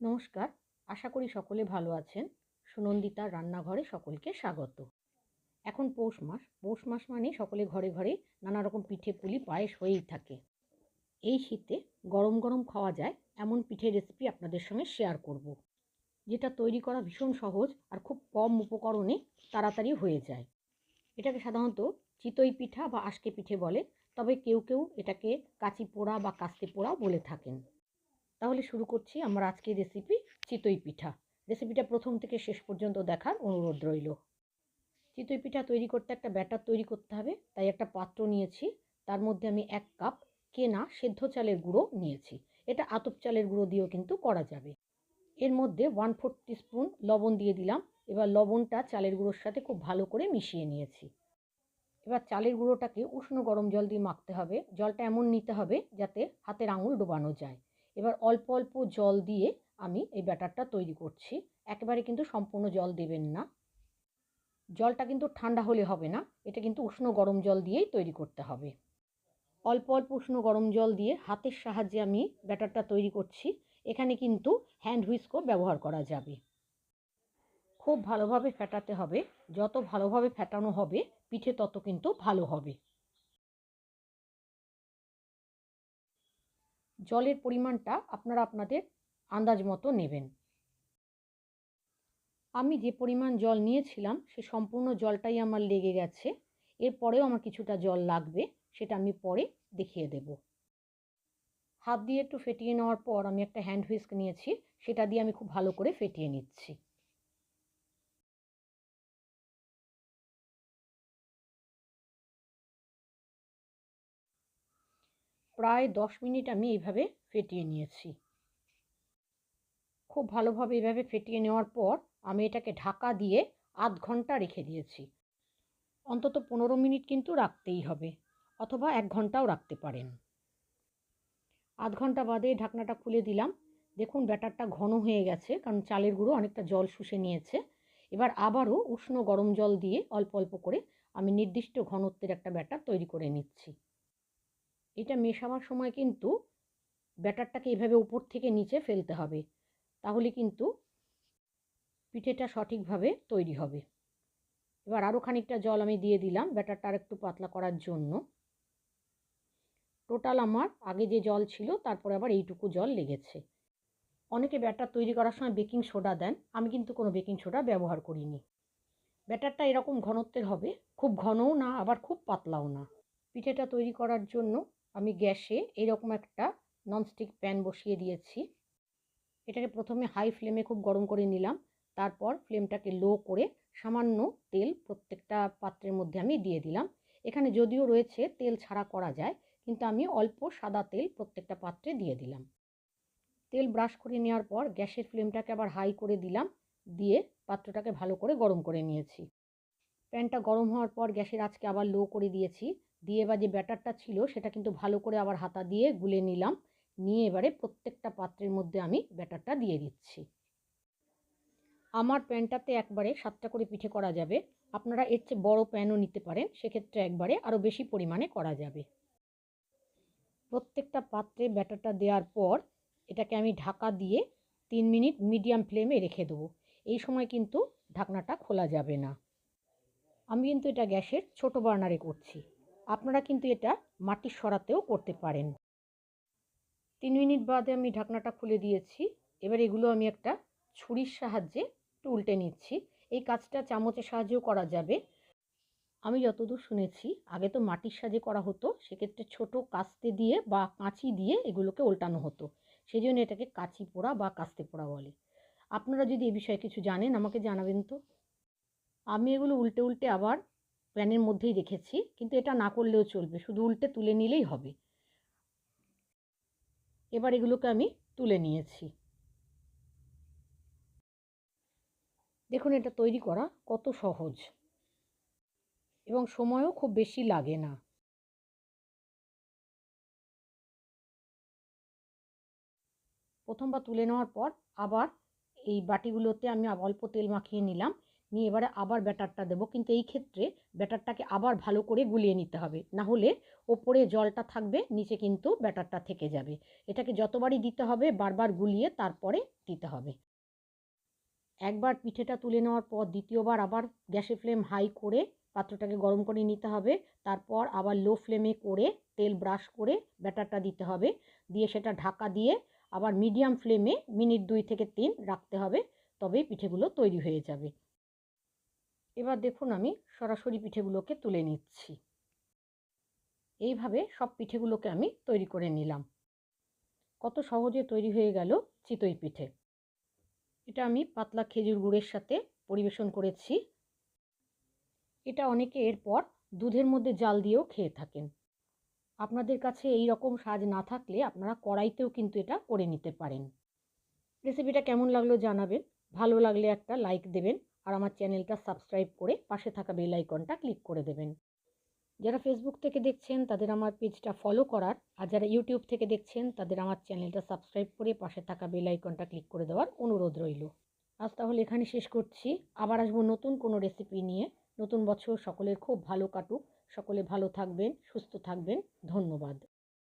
নমস্কার, আশা করি সকলে ভালো আছেন। সুনন্দিতার রান্নাঘরে সকলকে স্বাগত। এখন পৌষ মাস পৌষ মাস মানে সকলে ঘরে ঘরে নানা রকম পিঠে পুলি, পায়েস হয়েই থাকে। এই শীতে গরম গরম খাওয়া যায়, এমন পিঠের রেসিপি আপনাদের সঙ্গে শেয়ার করব। যেটা তৈরি করা ভীষণ সহজ আর খুব কম উপকরণে তাড়াতাড়ি হয়ে যায়। এটাকে সাধারণত চিতই পিঠা বা আশকে পিঠে বলে, তবে কেউ কেউ এটাকে কাচি পোড়া বা কাস্তে পোড়াও বলে থাকেন। তাহলে শুরু করছি আমার আজকের রেসিপি চিতই পিঠা। রেসিপিটা প্রথম থেকে শেষ পর্যন্ত দেখার অনুরোধ রইল। চিতই পিঠা তৈরি করতে একটা ব্যাটার তৈরি করতে হবে, তাই একটা পাত্র নিয়েছি। তার মধ্যে আমি এক কাপ কেনা সেদ্ধ চালের গুঁড়ো নিয়েছি। এটা আতপ চালের গুঁড়ো দিয়েও কিন্তু করা যাবে। এর মধ্যে ওয়ান ফোর স্পুন লবণ দিয়ে দিলাম। এবার লবণটা চালের গুঁড়োর সাথে খুব ভালো করে মিশিয়ে নিয়েছি। এবার চালের গুঁড়োটাকে উষ্ণ গরম জল দিয়ে মাখতে হবে। জলটা এমন নিতে হবে যাতে হাতের আঙুল ডোবানো যায়। এবার অল্প অল্প জল দিয়ে আমি এই ব্যাটারটা তৈরি করছি। একেবারে কিন্তু সম্পূর্ণ জল দেবেন না। জলটা কিন্তু ঠান্ডা হলে হবে না, এটা কিন্তু উষ্ণ গরম জল দিয়েই তৈরি করতে হবে। অল্প অল্প উষ্ণ গরম জল দিয়ে হাতের সাহায্যে আমি ব্যাটারটা তৈরি করছি। এখানে কিন্তু হ্যান্ড হুইস্কও ব্যবহার করা যাবে। খুব ভালোভাবে ফেটাতে হবে। যত ভালোভাবে ফেটানো হবে, পিঠে তত কিন্তু ভালো হবে। জলের পরিমাণটা আপনারা আপনাদের আন্দাজ মতো নেবেন। আমি যে পরিমাণ জল নিয়েছিলাম, সে সম্পূর্ণ জলটাই আমার লেগে গেছে। এরপরেও আমার কিছুটা জল লাগবে, সেটা আমি পরে দেখিয়ে দেব। হাত দিয়ে একটু ফেটিয়ে নেওয়ার পর আমি একটা হ্যান্ড হুইস্ক নিয়েছি, সেটা দিয়ে আমি খুব ভালো করে ফেটিয়ে নিচ্ছি। প্রায় দশ মিনিট আমি এইভাবে ফেটিয়ে নিয়েছি। খুব ভালোভাবে এইভাবে ফেটিয়ে নেওয়ার পর আমি এটাকে ঢাকা দিয়ে আধ ঘণ্টা রেখে দিয়েছি। অন্তত পনেরো মিনিট কিন্তু রাখতেই হবে, অথবা এক ঘন্টাও রাখতে পারেন। আধ ঘণ্টা বাদে ঢাকনাটা খুলে দিলাম। দেখুন ব্যাটারটা ঘন হয়ে গেছে, কারণ চালের গুঁড়ো অনেকটা জল শুষে নিয়েছে। এবার আবারও উষ্ণ গরম জল দিয়ে অল্প অল্প করে আমি নির্দিষ্ট ঘনত্বের একটা ব্যাটার তৈরি করে নিচ্ছি। এটা মেশাবার সময় কিন্তু ব্যাটারটাকে এভাবে উপর থেকে নিচে ফেলতে হবে। তাহলে কিন্তু পিঠেটা সঠিকভাবে তৈরি হবে। এবার আরও খানিকটা জল আমি দিয়ে দিলাম ব্যাটারটা আর একটু পাতলা করার জন্য। টোটাল আমার আগে যে জল ছিল তারপরে আবার এইটুকু জল লেগেছে। অনেকে ব্যাটার তৈরি করার সময় বেকিং সোডা দেন, আমি কিন্তু কোনো বেকিং সোডা ব্যবহার করিনি। ব্যাটারটা এরকম ঘনত্বের হবে, খুব ঘনও না, আবার খুব পাতলাও না। পিঠেটা তৈরি করার জন্য আমি গ্যাসে এরকম একটা ননস্টিক প্যান বসিয়ে দিয়েছি। এটাকে প্রথমে হাই ফ্লেমে খুব গরম করে নিলাম। তারপর ফ্লেমটাকে লো করে সামান্য তেল প্রত্যেকটা পাত্রের মধ্যে আমি দিয়ে দিলাম। এখানে যদিও রয়েছে তেল ছাড়া করা যায়, কিন্তু আমি অল্প সাদা তেল প্রত্যেকটা পাত্রে দিয়ে দিলাম। তেল ব্রাশ করে নেওয়ার পর গ্যাসের ফ্লেমটাকে আবার হাই করে দিলাম। দিয়ে পাত্রটাকে ভালো করে গরম করে নিয়েছি। প্যানটা গরম হওয়ার পর গ্যাসের আজকে আবার লো করে দিয়েছি। দিয়ে এবার যে ব্যাটারটা ছিল সেটা কিন্তু ভালো করে আবার হাতা দিয়ে গুলে নিলাম। নিয়ে এবারে প্রত্যেকটা পাত্রের মধ্যে আমি ব্যাটারটা দিয়ে দিচ্ছি। আমার প্যানটাতে একবারে সাতটা করে পিঠে করা যাবে। আপনারা এর চেয়ে বড়ো প্যানও নিতে পারেন, সেক্ষেত্রে একবারে আরও বেশি পরিমাণে করা যাবে। প্রত্যেকটা পাত্রে ব্যাটারটা দেওয়ার পর এটাকে আমি ঢাকা দিয়ে তিন মিনিট মিডিয়াম ফ্লেমে রেখে দেবো। এই সময় কিন্তু ঢাকনাটা খোলা যাবে না। আমি কিন্তু এটা গ্যাসের ছোট বার্নারে করছি। আপনারা কিন্তু এটা মাটির সরাতেও করতে পারেন। তিন মিনিট বাদে আমি ঢাকনাটা খুলে দিয়েছি। এবার এগুলো আমি একটা ছুরির সাহায্যে একটু উল্টে নিচ্ছি। এই কাজটা চামচের সাহায্যেও করা যাবে। আমি যতদূর শুনেছি, আগে তো মাটির সাজে করা হতো, সেক্ষেত্রে ছোট কাস্তে দিয়ে বা কাঁচি দিয়ে এগুলোকে উল্টানো হতো। সেই জন্য এটাকে কাঁচি পোড়া বা কাস্তে পোড়া বলে। আপনারা যদি এ বিষয়ে কিছু জানেন, আমাকে জানাবেন তো। আমি এগুলো উল্টে উল্টে আবার প্যানের মধ্যেই রেখেছি, কিন্তু এটা না করলেও চলবে। শুধু উল্টে তুলে নিলেই হবে। এবার এগুলোকে আমি তুলে নিয়েছি। দেখুন, এটা তৈরি করা কত সহজ। এবং সময়ও খুব বেশি লাগে না। প্রথমবার তুলে নেওয়ার পর আবার এই বাটিগুলোতে আমি অল্প তেল মাখিয়ে নিলাম। নিয়ে এবারে আবার ব্যাটারটা দেবো। কিন্তু এই ক্ষেত্রে ব্যাটারটাকে আবার ভালো করে গুলিয়ে নিতে হবে। না হলে ওপরে জলটা থাকবে, নিচে কিন্তু ব্যাটারটা থেকে যাবে। এটাকে যতবারই দিতে হবে, বারবার গুলিয়ে তারপরে দিতে হবে। একবার পিঠেটা তুলে নেওয়ার পর দ্বিতীয়বার আবার গ্যাসের ফ্লেম হাই করে পাত্রটাকে গরম করে নিতে হবে। তারপর আবার লো ফ্লেমে করে তেল ব্রাশ করে ব্যাটারটা দিতে হবে। দিয়ে সেটা ঢাকা দিয়ে আবার মিডিয়াম ফ্লেমে মিনিট দুই থেকে তিন রাখতে হবে। তবেই পিঠেগুলো তৈরি হয়ে যাবে। এবার দেখুন আমি সরাসরি পিঠেগুলোকে তুলে নিচ্ছি। এইভাবে সব পিঠেগুলোকে আমি তৈরি করে নিলাম। কত সহজে তৈরি হয়ে গেল চিতই পিঠে। এটা আমি পাতলা খেজুর গুড়ের সাথে পরিবেশন করেছি। এটা অনেকে এরপর দুধের মধ্যে জাল দিয়েও খেয়ে থাকেন। আপনাদের কাছে এই রকম সাজ না থাকলে আপনারা কড়াইতেও কিন্তু এটা করে নিতে পারেন। রেসিপিটা কেমন লাগল জানাবেন। ভালো লাগলে একটা লাইক দেবেন আর আমার চ্যানেলটা সাবস্ক্রাইব করে পাশে থাকা বেল আইকনটা ক্লিক করে দেবেন। যারা ফেসবুক থেকে দেখছেন, তাদের আমার পেজটা ফলো করার, আর যারা ইউটিউব থেকে দেখছেন, তাদের আমার চ্যানেলটা সাবস্ক্রাইব করে পাশে থাকা বেল আইকনটা ক্লিক করে দেওয়ার অনুরোধ রইল। আজ তাহলে এখানে শেষ করছি। আবার আসব নতুন কোনো রেসিপি নিয়ে। নতুন বছর সকলের খুব ভালো কাটুক। সকলে ভালো থাকবেন, সুস্থ থাকবেন। ধন্যবাদ।